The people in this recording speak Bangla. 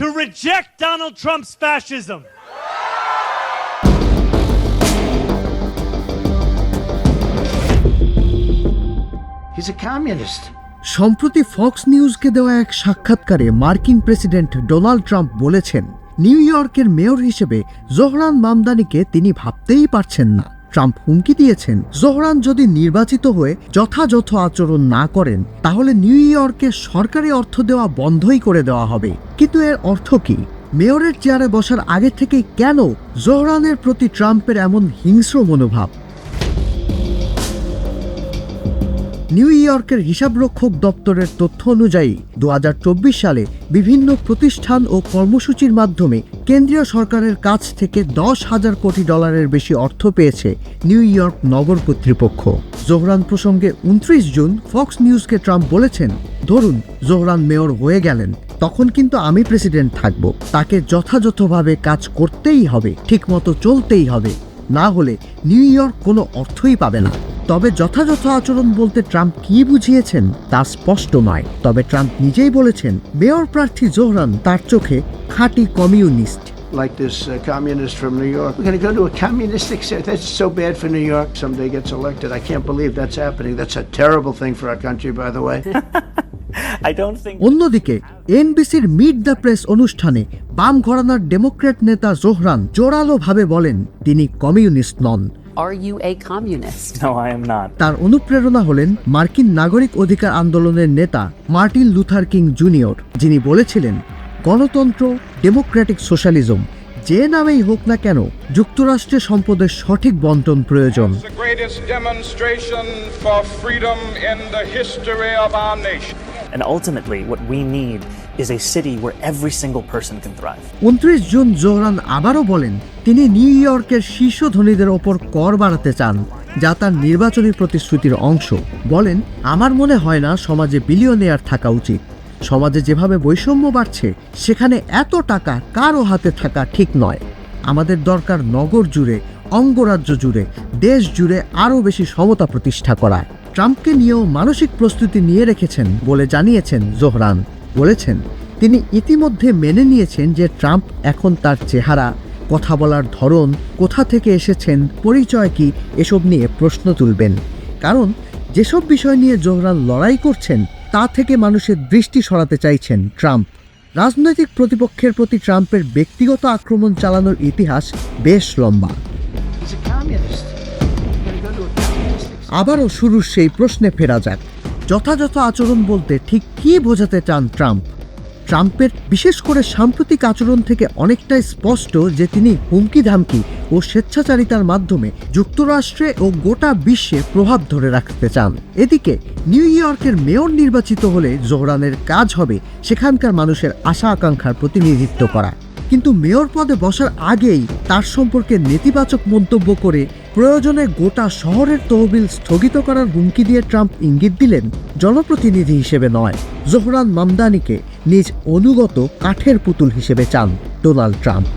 to reject Donald Trump's fascism. He's a communist. সম্প্রতি ফক্স নিউজকে দেওয়া এক সাক্ষাৎকারে মার্কিন প্রেসিডেন্ট ডোনাল্ড ট্রাম্প বলেছেন নিউ ইয়র্কের মেয়র হিসেবে জোহরান মামদানিকে তিনি ভাবতেই পারছেন না ট্রাম্প হুমকি দিয়েছেন। জোহরান যদি নির্বাচিত হয়ে যথাযথ আচরণ না করেন, তাহলে নিউ ইয়র্কে সরকারি অর্থ দেওয়া বন্ধই করে দেওয়া হবে। কিন্তু এর অর্থ কি? মেয়রের চেয়ারে বসার আগে থেকেই কেন জোহরানের প্রতি ট্রাম্পের এমন হিংস্র মনোভাব? নিউ ইয়র্কের হিসাবরক্ষক দপ্তরের তথ্য অনুযায়ী দু হাজার চব্বিশ সালে বিভিন্ন প্রতিষ্ঠান ও কর্মসূচির মাধ্যমে কেন্দ্রীয় সরকারের কাছ থেকে দশ হাজার কোটি ডলারের বেশি অর্থ পেয়েছে নিউ ইয়র্ক নগর কর্তৃপক্ষ। জোহরান প্রসঙ্গে উনত্রিশ জুন ফক্স নিউজকে ট্রাম্প বলেছেন, ধরুন, জোহরান মেয়র হয়ে গেলেন, তখন কিন্তু আমি প্রেসিডেন্ট থাকব। তাকে যথাযথভাবে কাজ করতেই হবে, ঠিকমতো চলতেই হবে। না হলে নিউ ইয়র্ক কোনো অর্থই পাবে না। তবে যথাযথ আচরণ বলতে ট্রাম্প কি বুঝিয়েছেন তা স্পষ্ট নয় তবে ট্রাম্প নিজেই বলেছেন মেয়র প্রার্থী জোহরান তার চোখে খাঁটি communist Like this uh, communist from New York. We're going to go to a communistic state. That's so bad for New York. Someday gets elected. I can't believe that's happening. That's a terrible thing for our country, by the way. I don't think অন্যদিকে এনবিসির মিট দ্য প্রেস অনুষ্ঠানে বাম ঘরানার ডেমোক্র্যাট নেতা জোহরান জোরালোভাবে বলেন তিনি কমিউনিস্ট নন তার অনুপ্রেরণা হলেন মার্কিন নাগরিক অধিকার আন্দোলনের নেতা মার্টিন লুথার কিং জুনিয়র যিনি বলেছিলেন গণতন্ত্র ডেমোক্রেটিক সোশ্যালিজম যে নামেই হোক না কেন যুক্তরাষ্ট্রের সম্পদের সঠিক বন্টন প্রয়োজন। And ultimately, what we need is a city where every single person can thrive. উনত্রিশ জুন জোহরান আবারও বলেন, তিনি নিউ ইয়র্কের শীর্ষ ধনীদের ওপর কর বাড়াতে চান, যা তার নির্বাচনী প্রতিশ্রুতির অংশ। বলেন, আমার মনে হয় না সমাজে বিলিয়নিয়ার থাকা উচিত। সমাজে যেভাবে বৈষম্য বাড়ছে, সেখানে এত টাকা কারও হাতে থাকা ঠিক নয়। আমাদের দরকার নগর জুড়ে, অঙ্গরাজ্য জুড়ে, দেশ জুড়ে আরও বেশি সমতা প্রতিষ্ঠা করা। ট্রাম্পকে নিয়েও মানসিক প্রস্তুতি নিয়ে রেখেছেন বলে জানিয়েছেন জোহরান। বলেছেন তিনি ইতিমধ্যে মেনে নিয়েছেন যে ট্রাম্প এখন তার চেহারা কথা বলার ধরন কোথা থেকে এসেছেন পরিচয় কি এসব নিয়ে প্রশ্ন তুলবেন। কারণ যেসব বিষয় নিয়ে জোহরান লড়াই করছেন তা থেকে মানুষের দৃষ্টি সরাতে চাইছেন ট্রাম্প। রাজনৈতিক প্রতিপক্ষের প্রতি ট্রাম্পের ব্যক্তিগত আক্রমণ চালানোর ইতিহাস বেশ লম্বা। আবারও শুরুর সেই প্রশ্নে ফেরা যাক। যথাযথ আচরণ বলতে ঠিক কী বোঝাতে চান ট্রাম্প? ট্রাম্পের বিশেষ করে সাম্প্রতিক আচরণ থেকে অনেকটাই স্পষ্ট যে তিনি হুমকি ধামকি ও স্বেচ্ছাচারিতার মাধ্যমে যুক্তরাষ্ট্রে ও গোটা বিশ্বে প্রভাব ধরে রাখতে চান। এদিকে, নিউ ইয়র্কের মেয়র নির্বাচিত হলে জোহরানের কাজ হবে সেখানকার মানুষের আশা আকাঙ্ক্ষার প্রতিনিধিত্ব করা। কিন্তু মেয়র পদে বসার আগেই তার সম্পর্কে নেতিবাচক মন্তব্য করে প্রয়োজনে গোটা শহরের তহবিল স্থগিত করার হুমকি দিয়ে ট্রাম্প ইঙ্গিত দিলেন, জনপ্রতিনিধি হিসেবে নয়। জোহরান মামদানিকে নিজ অনুগত কাঠের পুতুল হিসেবে চান ডোনাল্ড ট্রাম্প।